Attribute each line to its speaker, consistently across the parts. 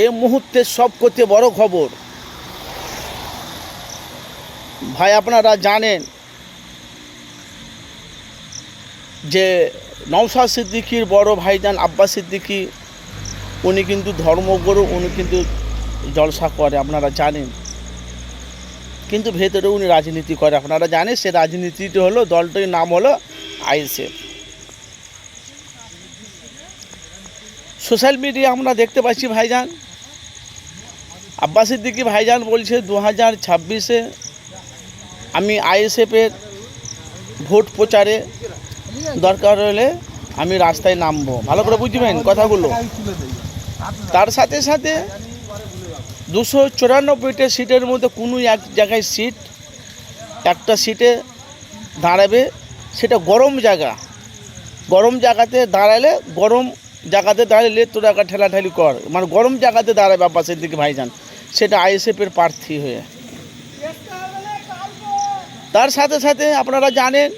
Speaker 1: এই মুহূর্তে সব করতে বড় খবর। ভাই, আপনারা জানেন যে নওশাদ সিদ্দিকির বড় ভাইজান আব্বাস সিদ্দিকি, উনি কিন্তু ধর্মগুরু, উনি কিন্তু জলসা করে, আপনারা জানেন। কিন্তু ভেতরে উনি রাজনীতি করে। আপনারা জানেন সে রাজনীতিটি হলো, দলটির নাম হলো আইএসএফ। সোশ্যাল মিডিয়া আমরা দেখতে পাচ্ছি ভাইজান আব্বাস সিদ্দিকি ভাইজান বলছে দু হাজার ছাব্বিশে আমি আইএসএফের ভোট প্রচারে দরকার হলে আমি রাস্তায় নামবো। ভালো করে বুঝবেন কথাগুলো। তার সাথে সাথে দুশো চুরানব্বইটা সিটের মধ্যে কোনো এক জায়গায় সিট, একটা সিটে দাঁড়াবে, সেটা গরম জায়গা। গরম জায়গাতে দাঁড়ালে, গরম জায়গাতে দাঁড়ালে তোরা ঠেলাঠেলি কর। মানে গরম জায়গাতে দাঁড়াবে আব্বাসের দিকে ভাইজান। সেটা আইএসএফের প্রার্থী হয়ে। তার সাথে সাথে আপনারা জানেন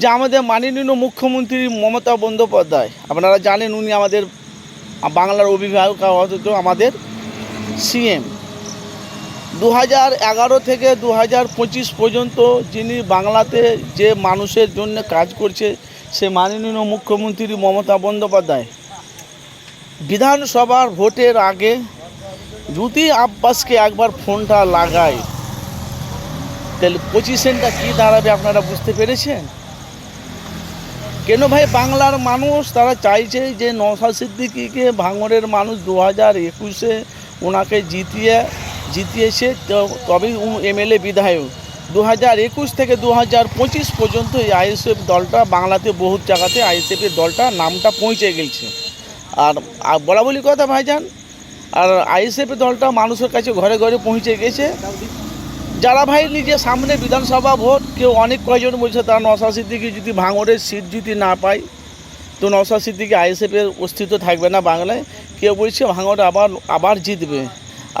Speaker 1: যে আমাদের মাননীয় মুখ্যমন্ত্রী মমতা বন্দ্যোপাধ্যায়, আপনারা জানেন উনি আমাদের বাংলার অভিভাবক অথচ আমাদের সিএম। দু হাজার এগারো থেকে দু হাজার পঁচিশ পর্যন্ত যিনি বাংলাতে যে মানুষের জন্য কাজ করছে, সে মাননীয় মুখ্যমন্ত্রী মমতা বন্দ্যোপাধ্যায়। বিধানসভার ভোটের আগে যদি আব্বাসকে একবার ফোনটা লাগায়, তাহলে পজিশনটা কী দাঁড়াবে আপনারা বুঝতে পেরেছেন? কেন ভাই, বাংলার মানুষ, তারা চাইছে যে নওশাদ সিদ্দিকিকে ভাঙরের মানুষ দু হাজার একুশে ওনাকে জিতিয়ে, জিতিয়েছে তবেই এমএলএ বিধায়ক। দু হাজার একুশ থেকে দু হাজার পঁচিশ পর্যন্ত এই আইএসএফ দলটা, বাংলাতে বহু জায়গাতে আইএসএফের দলটা নামটা পৌঁছে গেছে। আর আর বলা বলি কথা ভাইজান আর আইএসএফ দলটা মানুষের কাছে ঘরে ঘরে পৌঁছে গেছে। যারা ভাই নিজে সামনে বিধানসভা ভোট, কেউ অনেক কয়জন বলছে তারা নশা সিদ্দিকি যদি ভাঙড়ের সিট যদি না পায়, তো নশা সিদ্দিকি আইএসএফের অস্তিত্ব থাকবে না বাংলায়। কেউ বলছে ভাঙড় আবার আবার জিতবে।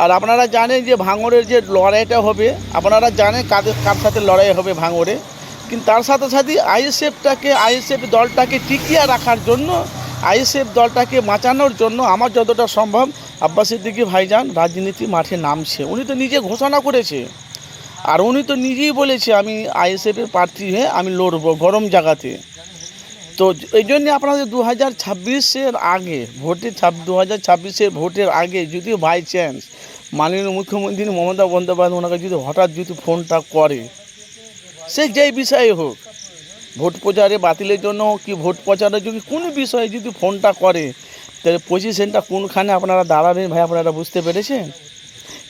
Speaker 1: আর আপনারা জানেন যে ভাঙড়ের যে লড়াইটা হবে, আপনারা জানেন কাদের, কার সাথে লড়াই হবে ভাঙড়ে। কিন্তু তার সাথে সাথে আইএসএফটাকে, আইএসএফ দলটাকে টিকিয়ে রাখার জন্য আইএসএফ দলটাকে বাঁচানোর জন্য আমার যতটা সম্ভব আব্বাস সিদ্দিকি ভাইজান রাজনীতি মাঠে নামছে। উনি তো নিজে ঘোষণা করেছে। আর উনি তো নিজেই বলেছে, আমি আইএসএফের প্রার্থী হয়ে আমি লড়বো গরম জায়গাতে। তো এই জন্য আপনাদের দু হাজার ছাব্বিশের আগে ভোটের দু হাজার ছাব্বিশের ভোটের আগে যদি বাই চান্স মাননীয় মুখ্যমন্ত্রী মমতা বন্দ্যোপাধ্যায় ওনাকে যদি হঠাৎ যদি ফোনটা করে, সে যেই বিষয়ে হোক ভোট প্রচারে বাতিলের জন্য কি ভোট প্রচারের জন্য কোনো বিষয়ে যদি ফোনটা করে, তাহলে পজিশনটা কোনখানে আপনারা দাঁড়াবেন ভাই, আপনারা বুঝতে পেরেছেন?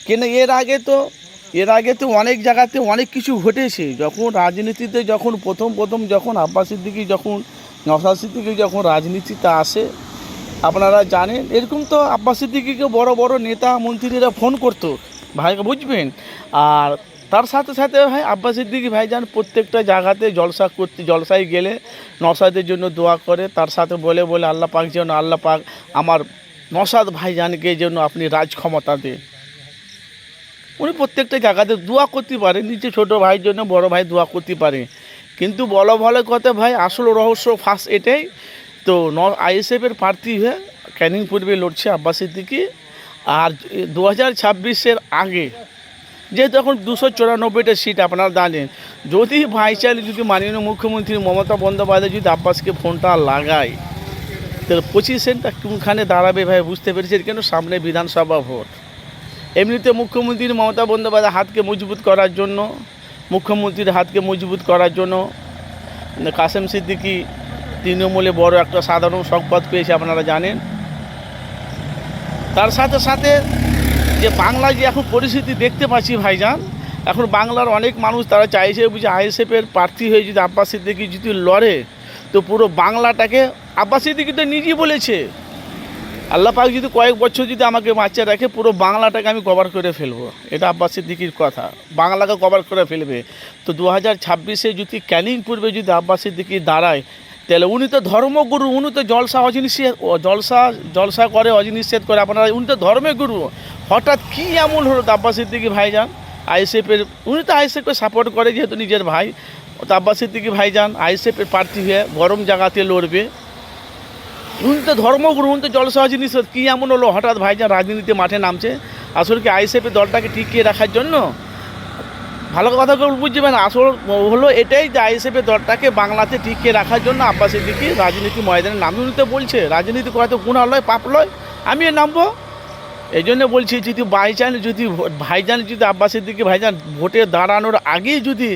Speaker 1: কেন এর আগে তো, এর আগে তো অনেক জায়গাতে অনেক কিছু ঘটেছে। যখন রাজনীতিতে যখন প্রথম প্রথম যখন আব্বাস সিদ্দিকি যখন, নওশাদ সিদ্দিকি যখন রাজনীতিতে আসে, আপনারা জানেন, এরকম তো আব্বাস সিদ্দিকিকে বড় বড় নেতা মন্ত্রীরা ফোন করতো। ভাই, বুঝবেন? আর তার সাথে সাথে ভাই আব্বাস সিদ্দিকি ভাইজান প্রত্যেকটা জায়গাতে জলসা করতে জলসায় গেলে নসাদের জন্য দোয়া করে, তার সাথে বলে বলে, আল্লাহ পাক যেন আল্লাহ পাক আমার নসাদ ভাইজানকে যেন আপনি রাজ ক্ষমতা দেন। উনি প্রত্যেকটা জায়গাতে দোয়া করতে পারে নিচে ছোটো ভাইয়ের জন্য বড় ভাই দোয়া করতে পারে। কিন্তু বলো ভালো কথা ভাই, আসল রহস্য ফার্স্ট এটাই। তো ন আইএসএফের প্রার্থী হয়ে ক্যানিং পূর্বে লড়ছে আব্বাস সিদ্দিকি। আর দু হাজার ছাব্বিশের আগে যেহেতু এখন দুশো চুরানব্বইটা সিট আপনারা জানেন, যদি ভাইচাল যদি মাননীয় মুখ্যমন্ত্রী মমতা বন্দ্যোপাধ্যায় যদি আব্বাসকে ফোনটা লাগায়, তাহলে পঁচিশেনটা কোনখানে দাঁড়াবে ভাই বুঝতে পেরেছেন কেন? সামনে বিধানসভা ভোট। এমনিতে মুখ্যমন্ত্রী মমতা বন্দ্যোপাধ্যায় হাতকে মজবুত করার জন্য, মুখ্যমন্ত্রীর হাতকে মজবুত করার জন্য, কাসেম সিদ্দিকি তৃণমূলে বড় একটা সাধারণ সংবাদ পেয়েছে, আপনারা জানেন। তার সাথে সাথে যে বাংলায় যে এখন পরিস্থিতি দেখতে পাচ্ছি ভাইজান, এখন বাংলার অনেক মানুষ তারা চাইছে বুঝে আইএসএফের প্রার্থী হয়ে যদি আব্বাস সিদ্দিকি যদি লড়ে, তো পুরো বাংলাটাকে আব্বাস সিদ্দিকি তো নিজেই বলেছে। আল্লাহ পাক যদি কয়েক বছর যদি আমাকে বাঁচিয়ে রাখে, পুরো বাংলাটাকে আমি কভার করে ফেলব। এটা আব্বাস সিদ্দিকির কথা। বাংলাকে কভার করে ফেলবে। তো দু হাজার ছাব্বিশে যদি ক্যানিং পূর্বে যদি আব্বাস সিদ্দিকি দাঁড়ায় তাহলে উনি তো ধর্মগুরু, উনি তো জলসা অজিনিষেধ জলসা জলসা করে, অজিনিষেধ করে, আপনারা, উনি তো ধর্মের গুরু। হঠাৎ কী এমন হলো তো আব্বাস সিদ্দিকি ভাইজান? আইএসএফের, উনি তো আইএসএফকে সাপোর্ট করে যেহেতু নিজের ভাই। তো আব্বাস সিদ্দিকি ভাইজান আইএসএফের প্রার্থী হয়ে গরম জায়গাতে লড়বে। উনি তো ধর্মগুরু, উনি তো জলসহজ জিনিস কী এমন হলো? হঠাৎ ভাইজান রাজনীতিতে মাঠে নামছে। আসলে কি আইএসএফের দলটাকে টিকিয়ে রাখার জন্য? ভালো কথা করে বুঝবেন আসল হলো এটাই যে আইএসএফের দলটাকে বাংলাতে টিকিয়ে রাখার জন্য আব্বাস সিদ্দিকি রাজনীতি ময়দানে নামবে উনি তো বলছে, রাজনীতি করা তো গুণা লয়, পাপ লয় আমিও নামবো। এই জন্য বলছি, যদি বাই চান্স যদি ভাইজান যদি আব্বাসের দিকে ভাইজান ভোটে দাঁড়ানোর আগেই যদি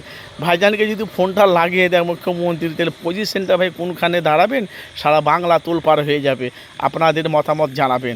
Speaker 1: ভাইজানকে যদি ফোনটা লাগিয়ে দেয় মুখ্যমন্ত্রী তাহলে পজিশনটা ভাই কোনখানে দাঁড়াবেন? সারা বাংলা তোলপাড় হয়ে যাবে। আপনাদের মতামত জানাবেন।